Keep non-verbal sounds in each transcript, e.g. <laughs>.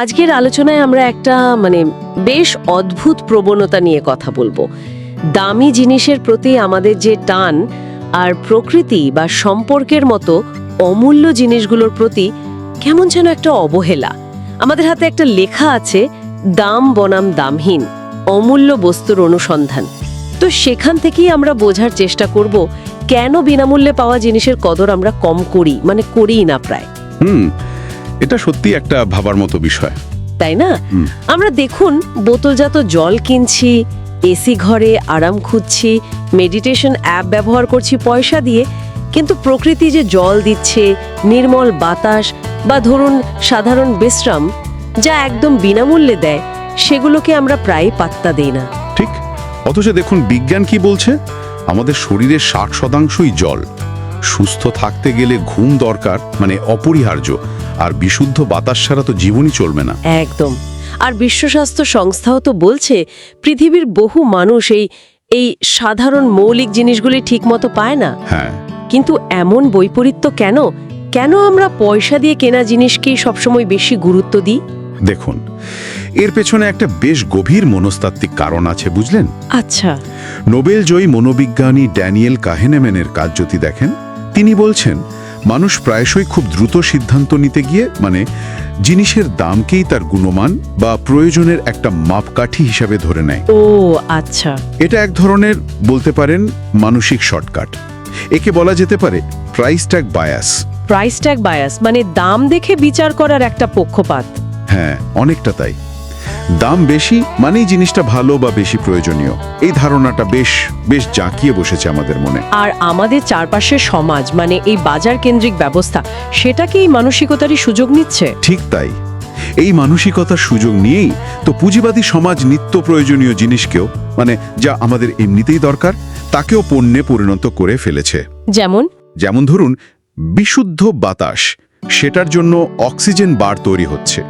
আজকের আলোচনায় আমরা একটা মানে বেশ অদ্ভুত প্রবণতা নিয়ে কথা বলব। দামি জিনিসের প্রতি আমাদের যে টান আর প্রকৃতি বা সম্পর্কের মতো অমূল্য জিনিসগুলোর প্রতি কেমন যেন একটা অবহেলা। আমাদের হাতে একটা লেখা আছে, দাম বনাম দামহীন, অমূল্য বস্তুর অনুসন্ধান। তো সেখান থেকেই আমরা বোঝার চেষ্টা করব, কেন বিনামূল্যে পাওয়া জিনিসের কদর আমরা কম করি মানে করিই না প্রায়। হুম এটা সত্যি একটা ভাবার মতো বিষয়। তাই না? আমরা দেখুন বোতলজাত জল কিনছি এসি ঘরে আরাম খুঁজছি মেডিটেশন অ্যাপ ব্যবহার করছি পয়সা দিয়ে কিন্তু প্রকৃতি যে জল দিচ্ছে নির্মল বাতাস বা ধরুন সাধারণ বিশ্রাম যা একদম বিনামূল্যে দেয় সেগুলোকে আমরা প্রায় পাত্তা দেই না। ঠিক। অথচ দেখুন বিজ্ঞান কি বলছে? আমাদের শরীরের ষাট শতাংশই জল। সুস্থ থাকতে গেলে ঘুম দরকার মানে অপরিহার্য। আর বিশুদ্ধ বাতাস ছাড়া তো জীবনই চলবে না। একদম। আর বিশ্ব স্বাস্থ্য সংস্থাও তো বলছে পৃথিবীর বহু মানুষ এই এই সাধারণ মৌলিক জিনিসগুলি ঠিকমতো পায় না। হ্যাঁ। কিন্তু এমন বৈপরীত্য কেন? কেন আমরা পয়সা দিয়ে কেনা জিনিসকেই সবসময় বেশি গুরুত্ব দিই? দেখুন এর পেছনে একটা বেশ গভীর মনস্তাত্ত্বিক কারণ আছে বুঝলেন? আচ্ছা। নোবেল জয়ী মনোবিজ্ঞানী ড্যানিয়েল কাহেনেম্যানের কাজ যদি দেখেন। তিনি বলছেন মানুষ প্রায়শই খুব দ্রুত সিদ্ধান্ত নিতে গিয়ে মানে জিনিসের দামকেই তার গুণমান বা প্রয়োজনের একটা মাপকাঠি হিসাবে ধরে নেয়। ও আচ্ছা। এটা এক ধরনের বলতে পারেন মানসিক শর্টকাট। একে বলা যেতে পারে price tag bias price tag bias মানে দাম দেখে বিচার করার একটা পক্ষপাত। হ্যাঁ অনেকটা তাই। দাম বেশি মানেই জিনিসটা ভালো বা বেশি প্রয়োজনীয়। এই ধারণাটা বেশ বেশ জাঁকিয়ে বসেছে আমাদের মনে। আর আমাদের চারপাশের সমাজ মানে এই বাজার কেন্দ্রিক ব্যবস্থা সেটাকে এই মানসিকতারই সুযোগ নিচ্ছে? ঠিক তাই। এই মানসিকতার সুযোগ নিয়েই তো পুঁজিবাদী সমাজ নিত্য প্রয়োজনীয় জিনিসকেও মানে যা আমাদের এমনিতেই দরকার তাকেও পণ্যে পরিণত করে ফেলেছে। যেমন? যেমন ধরুন বিশুদ্ধ বাতাস। সেটার জন্য অক্সিজেন বার তৈরি হচ্ছে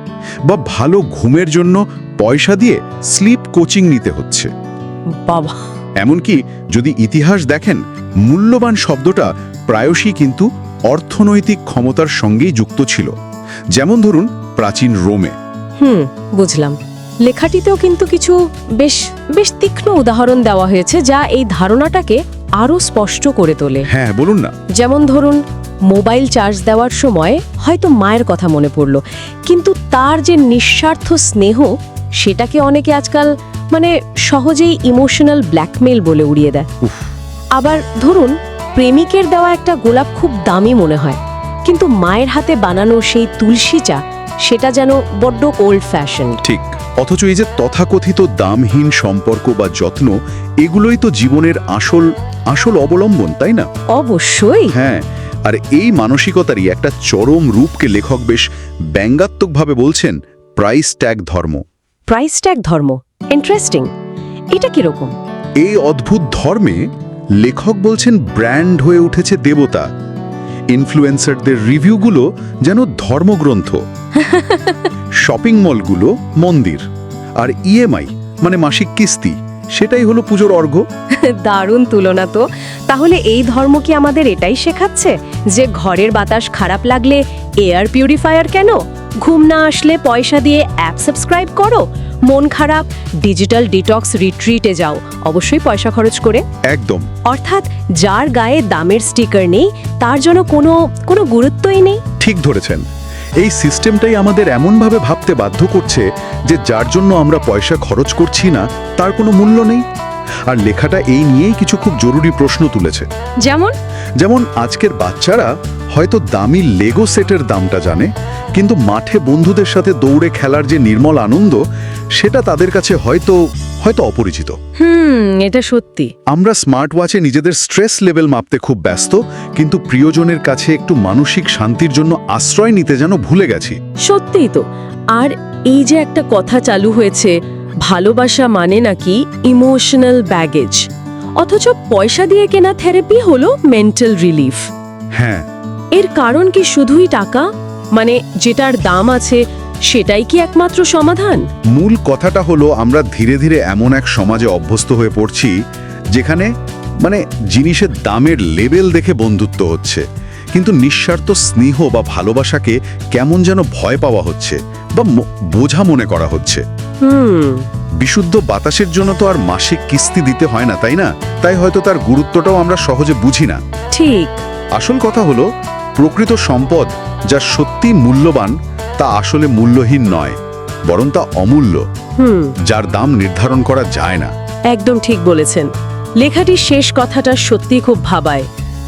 বা ভালো ঘুমের জন্য পয়সা দিয়ে স্লিপ কোচিং নিতে হচ্ছে। বাবা। এমনকি যদি ইতিহাস দেখেন মূল্যবান শব্দটা প্রায়শই কিন্তু অর্থনৈতিক ক্ষমতার সঙ্গেই যুক্ত ছিল। যেমন ধরুন প্রাচীন রোমে। হুম বুঝলাম। লেখাটিতেও কিন্তু কিছু বেশ বেশ তীক্ষ্ণ উদাহরণ দেওয়া হয়েছে যা এই ধারণাটাকে আরও স্পষ্ট করে তোলে। হ্যাঁ বলুন না। যেমন ধরুন মোবাইল চার্জ দেওয়ার সময় হয়তো মায়ের কথা মনে পড়ল। কিন্তু তার যে নিঃস্বার্থ স্নেহ সেটাকে অনেকে আজকাল মানে সহজেই ইমোশনাল ব্ল্যাকমেল বলে উড়িয়ে দেয়। আবার ধরুন প্রেমিকের দেওয়া একটা গোলাপ খুব দামি মনে হয় কিন্তু মায়ের হাতে বানানো সেই তুলসী চা সেটা যেন বড্ড ওল্ড ফ্যাশন ঠিক। অথচ এই যে তথাকথিত দামহীন সম্পর্ক বা যত্ন এগুলোই তো জীবনের আসল আসল অবলম্বন তাই না? অবশ্যই। হ্যাঁ। আর এই মানসিকতারই একটা চরম রূপকে লেখক বেশ ব্যঙ্গাত্মকভাবে বলছেন প্রাইস ট্যাগ ধর্ম। প্রাইস ট্যাগ ধর্ম। ইন্টারেস্টিং। এটা কীরকম এই অদ্ভুত ধর্মে লেখক বলছেন ব্র্যান্ড হয়ে উঠেছে দেবতা। ইনফ্লুয়েন্সারদের রিভিউগুলো যেন ধর্মগ্রন্থ। <laughs> শপিং মলগুলো মন্দির। আর ইএমআই মানে মাসিক কিস্তি। সেটাই হলো পুজোর অর্ঘ্য। <laughs> দারুণ তুলনা তো। তাহলে এই ধর্ম কি আমাদের এটাই শেখাচ্ছে? যে ঘরের বাতাস খারাপ লাগলে এয়ার পিউরিফায়ার কেন? ঘুম না আসলে পয়সা দিয়ে অ্যাপ সাবস্ক্রাইব করো। মন খারাপ ডিজিটাল ডিটক্স রিট্রিটে যাও। অবশ্যই পয়সা খরচ করে। একদম। অর্থাৎ যার গায়ে দামের স্টিকার নেই তার জন্য কোনো কোনো গুরুত্বই নেই। ঠিক ধরেছেন। এই সিস্টেমটাই আমাদের এমনভাবে ভাবতে বাধ্য করছে যে যার জন্য আমরা পয়সা খরচ করছি না তার কোনো মূল্য নেই। আর লেখাটা এই নিয়েই কিছু খুব জরুরি প্রশ্ন তুলেছে। যেমন? যেমন আজকের বাচ্চারা হয়তো দামি লেগো সেটের দামটা জানে কিন্তু মাঠে বন্ধুদের সাথে দৌড়ে খেলার যে নির্মল আনন্দ সেটা তাদের কাছে হয়তো হয়তো অপরিচিত। হুম এটা সত্যি। আমরা স্মার্ট ওয়াচে নিজেদের স্ট্রেস লেভেল মাপতে খুব ব্যস্ত কিন্তু প্রিয়জনের কাছে একটু মানসিক শান্তির জন্য আশ্রয় নিতে যেন ভুলে গেছি। সত্যিই তো। আর এই যে একটা কথা চালু হয়েছে ভালোবাসা মানে নাকি ইমোশনাল ব্যাগেজ অথচ পয়সা দিয়ে কেনা থেরাপি হলো মেন্টাল রিলিফ হ্যাঁ। এর কারণ কি শুধুই টাকা? মানে যেটার দাম আছে সেটাই কি একমাত্র সমাধান? মূল কথাটা হলো আমরা ধীরে ধীরে এমন এক সমাজে অভ্যস্ত হয়ে পড়ছি যেখানে মানে জিনিসের দামের লেবেল দেখে বন্ধুত্ব হচ্ছে। কিন্তু নিঃস্বার্থ স্নেহ বা ভালোবাসাকে কেমন যেন ভয় পাওয়া হচ্ছে বা বোঝা মনে করা হচ্ছে। হুম। বিশুদ্ধ বাতাসের জন্য তো আর মাসিক কিস্তি দিতে হয় না তাই না? তাই হয়তো তার গুরুত্বটাও আমরা সহজে বুঝি না। ঠিক। আসল কথা হলো প্রকৃত সম্পদ যা সত্যি মূল্যবান তা আসলে মূল্যহীন নয় বরং তা অমূল্য হুম। যার দাম নির্ধারণ করা যায় না। একদম ঠিক বলেছেন। লেখাটির শেষ কথাটা সত্যি খুব ভাবায়।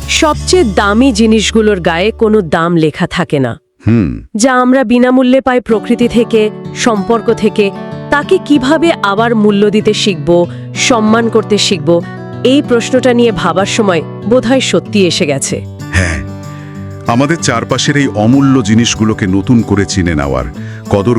সবচেয়ে দামি জিনিসগুলোর গায়ে কোনো দাম লেখা থাকে না। হুম। যা আমরা বিনামূল্যে পাই প্রকৃতি থেকে সম্পর্ক থেকে তাকে কীভাবে আবার মূল্য দিতে শিখব সম্মান করতে শিখব এই প্রশ্নটা নিয়ে ভাবার সময় বোধহয় সত্যি এসে গেছে। হ্যাঁ আমাদের চারপাশের এই অমূল্য জিনিসগুলোকে নতুন করে চিনে নেওয়ার কদর